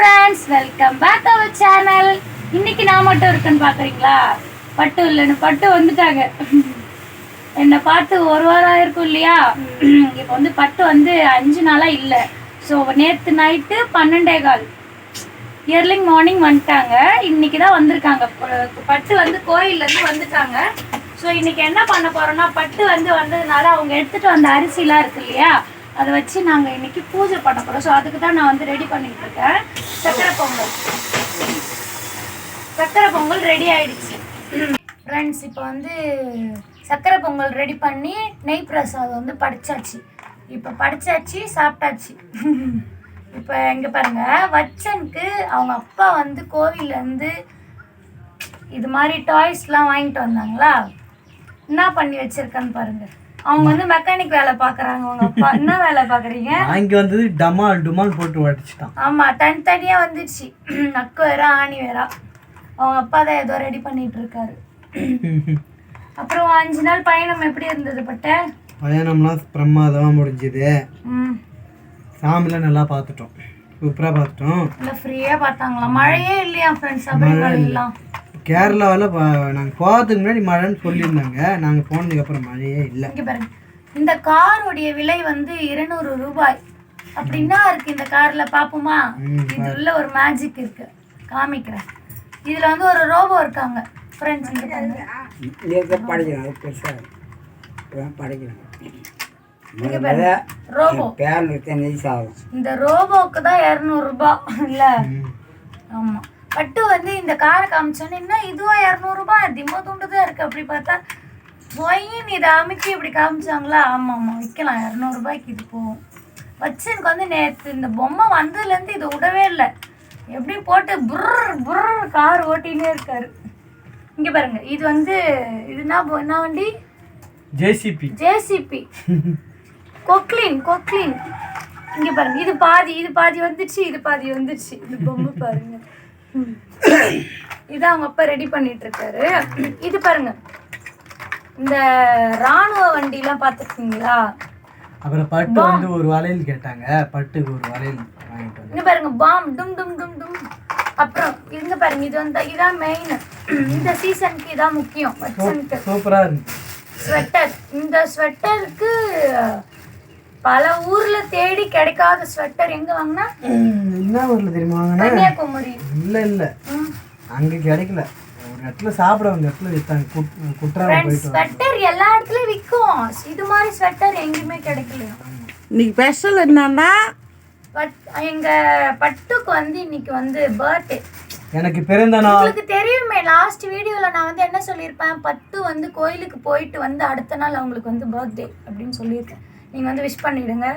Friends welcome back our channel இன்னைக்கு நான் மட்டும் இருக்கேன்னு பார்க்குறீங்களா பட்டு இல்லைன்னு பட்டு வந்துட்டாங்க. என்னை பார்த்து ஒரு வாரம் ஆயிருக்கும் இல்லையா? இப்போ வந்து பட்டு வந்து அஞ்சு நாளாக இல்லை. ஸோ நேற்று நைட்டு பன்னெண்டே கால். இயர்லிங் மார்னிங் வந்துட்டாங்க. இன்னைக்கு தான் வந்திருக்காங்க. பட்டு வந்து கோயில்லேருந்து வந்துட்டாங்க. ஸோ இன்னைக்கு என்ன பண்ண போகிறோன்னா பட்டு வந்து வந்ததுனால அவங்க எடுத்துகிட்டு வந்த அரிசிலாம் இருக்கு இல்லையா? அதை வச்சு நாங்கள் இன்னைக்கு பூஜை பண்ண போகிறோம் ஸோ அதுக்கு தான் நான் வந்து ரெடி பண்ணிகிட்டு இருக்கேன். சக்கரை பொங்கல். சக்கரை பொங்கல் ரெடி ஆயிடுச்சு. ஃப்ரெண்ட்ஸ் இப்போ வந்து சக்கரை பொங்கல் ரெடி பண்ணி நெய் பிரசாதம் வந்து படிச்சாச்சு. இப்போ படிச்சாச்சு சாப்பிட்டாச்சு. இப்போ இங்கே பாருங்க வச்சனுக்கு அவங்க அப்பா வந்து கோவிலேருந்து இது மாதிரி டாய்ஸ்லாம் வாங்கிட்டு வந்தாங்களா? என்ன பண்ணி வச்சுருக்கேன்னு பாருங்கள் அவங்க வந்து மெக்கானிக் வேலை பார்க்குறாங்க அவங்க அப்பா. என்ன வேலை பார்க்குறீங்க வாங்கி வந்தது டமால் டுமால் போட்டு உடச்சிட்டான். ஆமா தனித்தனியா வந்துடுச்சு. நக்கு வேற ஆணி வேற. அவங்க அப்பா தான் ஏதோ ரெடி பண்ணிட்டு இருக்காரு. அப்புறம் அஞ்சு நாள் பயணம் எப்படி இருந்தது பட்ட? பயணம்லாம் பிரமாதமாக முடிஞ்சுது. ம். சாமிலாம் நல்லா பார்த்துட்டோம். சூப்பராக பார்த்துட்டோம். இல்லை ஃப்ரீயா பார்த்தாங்களா மழையே இல்லையா ஃப்ரெண்ட்ஸ் சபரிமலையெல்லாம் கேரளாவில் நாங்கள் போகிறதுக்கு முன்னாடி மழைன்னு சொல்லியிருந்தாங்க. நாங்கள் போனதுக்கு அப்புறம் மழையே இல்லை. இங்க பாருங்க. இந்த காருடைய விலை வந்து இருநூறு ரூபாய். அப்படின்னா இருக்கு இந்த கார்ல பாப்போமா? இது உள்ள ஒரு மேஜிக் இருக்கு. காமிக்கிறேன். இதுல வந்து ஒரு ரோபோ இருக்காங்க. Friends robo. இந்த ரோபோக்கு தான் இரநூறு ரூபாய். இல்ல. ஆமா. பட்டு வந்து இந்த காரை காமிச்சோன்னே என்ன இதுவா இரநூறுபா? திம்ம துண்டு தான் இருக்கு. அப்படி பார்த்தா ஒயின்னு இதை அமைக்கி இப்படி காமிச்சாங்களா? ஆமா ஆமா விற்கலாம் இரநூறுபாய்க்கு இது போகும். வச்சு எனக்கு வந்து நேற்று இந்த பொம்மை வந்ததுலேருந்து இது விடவே இல்லை. எப்படி போட்டு புர்ர் புர்ர் கார் ஓட்டினே இருக்காரு. இங்க பாருங்க இது வந்து இது என்ன வண்டி? ஜேசிபி ஜேசிபி கொக்லின் கொக்லின் இங்க பாருங்க இது பாதி இது பாதி வந்துச்சு இது பாதி வந்துச்சு. இது பொம்மை பாருங்க. இது அவங்க அப்பா ரெடி பண்ணிட்டு இருக்காரு இது பாருங்க. இந்த ராணுவ வண்டிலாம் பார்த்துருக்கீங்களா? அப்புறம் பட்டு வந்து ஒரு வளையல் கேட்டாங்க. பட்டுக்கு ஒரு வளையல் வாங்கிட்டு இங்க பாருங்க பாம். டும் டும் டும் டும். அப்புறம் இங்க பாருங்க இது வந்து இதான் மெயின் இந்த சீசனுக்கு இதான் முக்கியம். சூப்பராக இருந்துச்சு. ஸ்வெட்டர் இந்த ஸ்வெட்டருக்கு பல ஊர்ல தேடி கிடைக்காத ஸ்வெட்டர் எங்க வாங்கினா? என்ன ஊரில் தெரியுமா வாங்கினேன் கன்னியாகுமரி. இல்லை இல்லை. அங்கே கிடைக்கல. ஒரு இடத்துல சாப்பிட வந்த இடத்துல குற்றாலம் ஃப்ரெண்ட்ஸ் போயிட்டு ஸ்வெட்டர் எல்லா இடத்துலயும் விற்கும் இது மாதிரி ஸ்வெட்டர் எங்கேயுமே கிடைக்கலையா இன்னைக்கு ஸ்பெஷல் என்னன்னா பட் எங்க பட்டுக்கு வந்து இன்னைக்கு வந்து பர்த்டே எனக்கு பிறந்த நாள். உங்களுக்கு தெரியுமே லாஸ்ட் வீடியோல நான் வந்து என்ன சொல்லியிருப்பேன்? பட்டு வந்து கோயிலுக்கு போயிட்டு வந்து அடுத்த நாள் அவங்களுக்கு வந்து பர்த்டே அப்படின்னு சொல்லியிருக்கேன். நீங்க வந்து விஷ் பண்ணிடுங்க.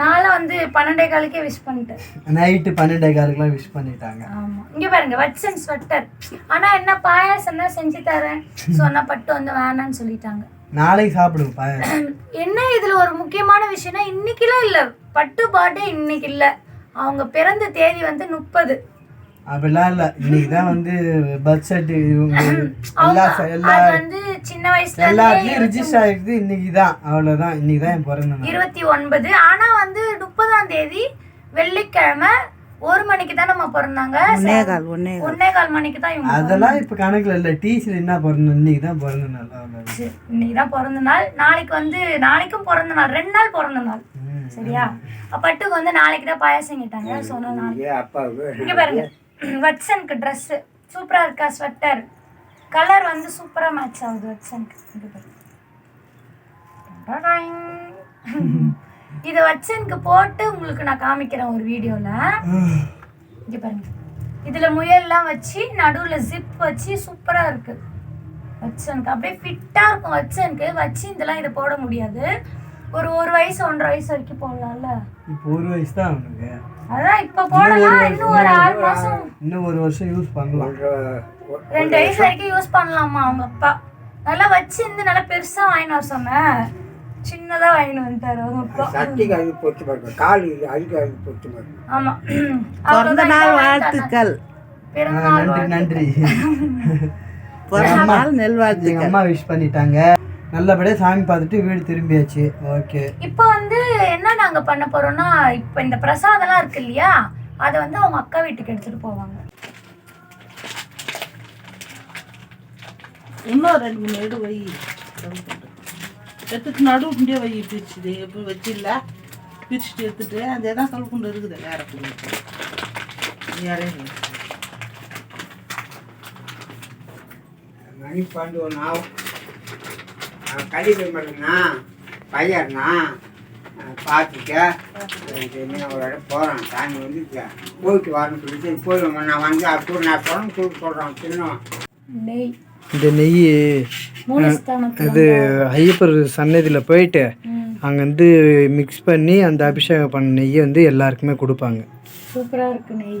நானும் வந்து பன்னெண்டே காலுக்கே விஷ் பண்ணிட்டேன். நைட்டு பன்னெண்டே காலுக்குலாம் விஷ் பண்ணிட்டாங்க. ஆமா. இங்க பாருங்க வச்சன் ஸ்வெட்டர் ஆனா என்ன பாயாசம் தான் செஞ்சு தரேன். சொன்ன பட்டு வந்து வேணாம்னு சொல்லிட்டாங்க. நாளைக்கு சாப்பிடுங்க பாய என்ன இதுல ஒரு முக்கியமான விஷயம்னா இன்னைக்குலாம் இல்ல. பட்டு பர்த்டே இன்னைக்கு இல்ல. அவங்க பிறந்த தேதி வந்து முப்பது. அப்படிலாம் இல்லை. இன்னைக்கு தான் வந்து பர்த் சர்டிஃபிகேட் இவங்க எல்லா எல்லா அது வந்து சின்ன வயசுல எல்லாத்துலேயும் ரிஜிஸ்டர் ஆகிருக்குது இன்னைக்கு தான். அவ்வளோதான் இன்னைக்கு தான் என் பிறந்த நாள். இருபத்தி ஒன்பது. ஆனா வந்து முப்பதாம் தேதி வெள்ளிக்கிழமை ஒரு மணிக்கு தான் நம்ம பிறந்தாங்க. ஒன்னே ஒன்னே கால். மணிக்கு தான் இவங்க அதெல்லாம் இப்போ கணக்கில் இல்லை. டீசில் என்ன பிறந்த இன்னைக்கு தான் பிறந்த நாள். இன்னைக்கு தான் பிறந்த நாள். நாளைக்கு வந்து நாளைக்கும் பிறந்த நாள். ரெண்டு நாள் பிறந்த நாள். சரியா? பட்டுக்கு வந்து நாளைக்கு தான் பாயாசம் கேட்டாங்க. சொன்ன நாளைக்கு அப்பாவுக்கு இங்க பாருங்க. வட்சனுக்கு ட்ரெஸ்ஸு சூப்பராக இருக்கா ஸ்வெட்டர் கலர் வந்து சூப்பராக மேட்ச் ஆகுது வட்சனுக்கு இது வட்சனுக்கு இதை போட்டு உங்களுக்கு நான் காமிக்கிறேன் ஒரு வீடியோவில் இங்கே பாருங்க. இதில் முயல்லாம் வச்சு நடுவில் ஜிப் வச்சு சூப்பராக இருக்குது வச்சனுக்கு அப்படியே ஃபிட்டாக இருக்கும் வச்சனுக்கு வச்சு இதெல்லாம் இதை போட முடியாது. ஒரு ஒரு வயசு ஒன்றரை வயசு வரைக்கும் போடலாம்ல? இப்போ ஒரு வயசு தான் அவனுக்கு அதான் இப்ப போடலாம். இன்னும் ஒரு ஆறு மாசம். இன்னும் ஒரு வருஷம் யூஸ் பண்ணலாம். ரெண்டு வயசு வரைக்கும் யூஸ் பண்ணலாமா அவங்க அப்பா? நல்லா வச்சிருந்து நல்லா பெருசா வாங்கிட்டு வர சொன்னேன் சின்னதா வாங்கிட்டு வந்துட்டாரு அவங்க அப்பா. சட்டிக்கு அது கால் அதுக்கு அது பொத்து பார்க்கணும் ஆமா. பிறந்த நாள் வாழ்த்துக்கள். நன்றி நன்றி. பிறந்த நாள் நெல்வாழ்த்து அம்மா விஷ் பண்ணிட்டாங்க. நல்லபடியாக சாமி பார்த்துட்டு வீடு திரும்பியாச்சு. ஓகே இப்போ வந்து என்ன நாங்க பண்ண போறோம்னா இப்போ இந்த பிரசாதம்லாம் இருக்கு இல்லையா? அதை வந்து அவங்க அக்கா வீட்டுக்கு எடுத்துட்டு போவாங்க. இன்னும் ரெண்டு மூணு எடு வை. எடுத்துட்டு நடுவுண்டே வை பிரிச்சுட்டு. இப்போ வச்சிடல பிரிச்சுட்டு எடுத்துட்டு அதே தான் கல்குண்டு இருக்குது வேற இறங்கி மணி பன்னெண்டு ஒன்று ஆகும் கழிவு மட்டும்னா பையன்னா பார்த்துக்க அவரோட போகிறான் சாமி வந்துருக்க போயிட்டு வரணும் சொல்லிட்டு போயிடுவோம் நான் வந்து அப்போ நான் சொல்ல கூப்பிட்டு சொல்கிறேன் சின்ன நெய். இந்த நெய் இது ஐயப்பர் சன்னதியில் போயிட்டு அங்கே வந்து மிக்ஸ் பண்ணி அந்த அபிஷேகம் பண்ண நெய்யை வந்து எல்லாருக்குமே கொடுப்பாங்க. சூப்பரா இருக்கு நெய்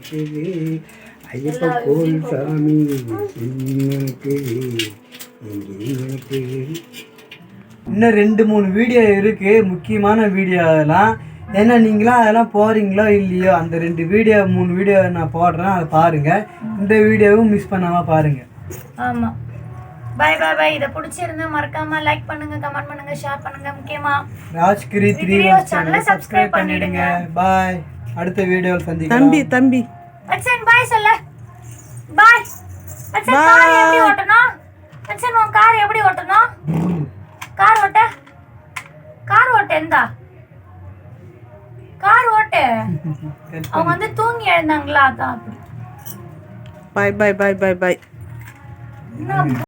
கிடைச்சிச்சு ஐயப்ப கோயில் சாமி இன்னும் ரெண்டு மூணு வீடியோ இருக்கு. முக்கியமான வீடியோ அதெல்லாம். ஏன்னா நீங்களாம் அதெல்லாம் போறீங்களோ இல்லையோ? அந்த ரெண்டு வீடியோ மூணு வீடியோ நான் போடுறேன். அதை பாருங்க. இந்த வீடியோவும் மிஸ் பண்ணாம பாருங்க. ஆமா. பை பை பை இதை பிடிச்சிருந்தா மறக்காம லைக் பண்ணுங்க கமெண்ட் பண்ணுங்க ஷேர் பண்ணுங்க. முக்கியமா ராஜ்கிரி த்ரீ சேனலை சப்ஸ்கிரைப் பண்ணிடுங்க. பாய் அடுத்த வீடியோவில் சந்திக்கலாம் தம்பி தம்பி. அச்சன் பாய் சொல்ல. பாய் அச்சன் கார் எப்படி ஓட்டணும்? அச்சன் உன் கார் எப்படி ஓட்டணும்? கார் ஓட்ட. கார் ஓட்ட எந்தா? கார் ஓட்டு. அவங்க வந்து தூங்கி எழுந்தாங்களா? அதான் அப்படி. பாய் பாய் பாய் பாய் பாய் என்ன